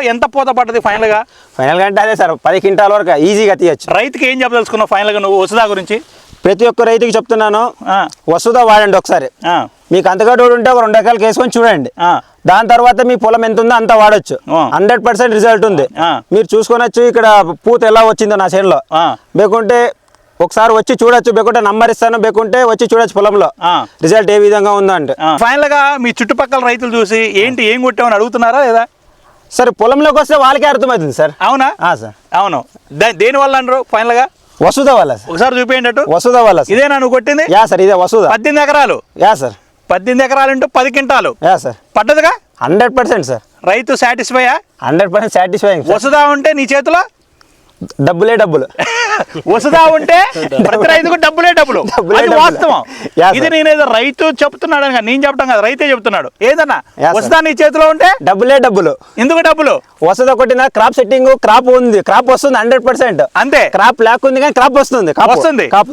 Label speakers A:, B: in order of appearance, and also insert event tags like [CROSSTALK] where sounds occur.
A: ఎంత ఎంత పూత పడ్డది
B: ఫైనల్గా ఫైనల్గా అంటే అదే సార్ పది క్వింటాల వరకు ఈజీగా తీయచ్చు.
A: రైతుకి ఏం చెప్పదలుచుకున్నావు ఫైనల్గా నువ్వు వసుదా గురించి?
B: ప్రతి ఒక్క రైతుకి చెప్తున్నాను వసుదా వాడండి ఒకసారి. మీకు అంతగా ఉంటే ఒక రెండు ఎకరాలకు వేసుకొని చూడండి. దాని తర్వాత మీ పొలం ఎంత ఉందో అంత వాడచ్చు. హండ్రెడ్ పర్సెంట్ రిజల్ట్ ఉంది. మీరు చూసుకొనొచ్చు ఇక్కడ పూత ఎలా వచ్చిందో నా చేనులో.
A: ఆ.
B: లేకుంటే ఒకసారి వచ్చి చూడొచ్చు లేకుంటే నంబర్ ఇస్తాను లేకుంటే వచ్చి చూడొచ్చు పొలంలో. రిజల్ట్ ఏ విధంగా ఉందో అంటే.
A: ఫైనల్గా మీ చుట్టుపక్కల రైతులు చూసి ఏంటి ఏం కొట్టామని అడుగుతున్నారా లేదా?
B: సరే పొలంలోకి వస్తే వాళ్ళకే అర్థమవుతుంది సార్.
A: అవునా?
B: సార్.
A: అవును. దేని వల్ల అంటారు? ఫైనల్గా?
B: వసుద వల్ల సార్.
A: ఒకసారి చూపించండి అటు
B: వసుద వల్ల
A: ఇదేనా నువ్వు కొట్టింది?
B: యా సార్ ఇదే వసుద
A: పద్దెనిమిది ఎకరాలు?
B: Yeah sir.
A: పద్దెనిమిది ఎకరాలు ఇంటూ పది quintal.
B: Yeah sir.
A: పడ్డదిగా?
B: Hundred percent sir.
A: రైతు సాటిస్ఫైయా
B: hundred percent satisfying sir.
A: Vasudha ఉంటే నీ చేతిలో?
B: డబ్బులే డబ్బులు.
A: వసుదా ఉంటే [LAUGHS] ప్రతి రైతుకు డబ్బులు డబ్బులే. అది. వాస్తవం. ఇది నేనేదో రైతు చెప్తున్నాడు అని నేను చెప్పడం కదా రైతే చెప్తున్నాడు ఏదన్నా. వసుదా నీ చేతిలో ఉంటే
B: డబ్బులే డబ్బులు
A: ఎందుకు డబ్బులు
B: వసద కొట్టిన క్రాప్ సెట్టింగ్ క్రాప్ ఉంది క్రాప్ వస్తుంది హండ్రెడ్ పర్సెంట్
A: అంతే
B: క్రాప్ లేకుంది కానీ క్రాప్ వస్తుంది కాపు.
A: వస్తుంది.
B: కాపు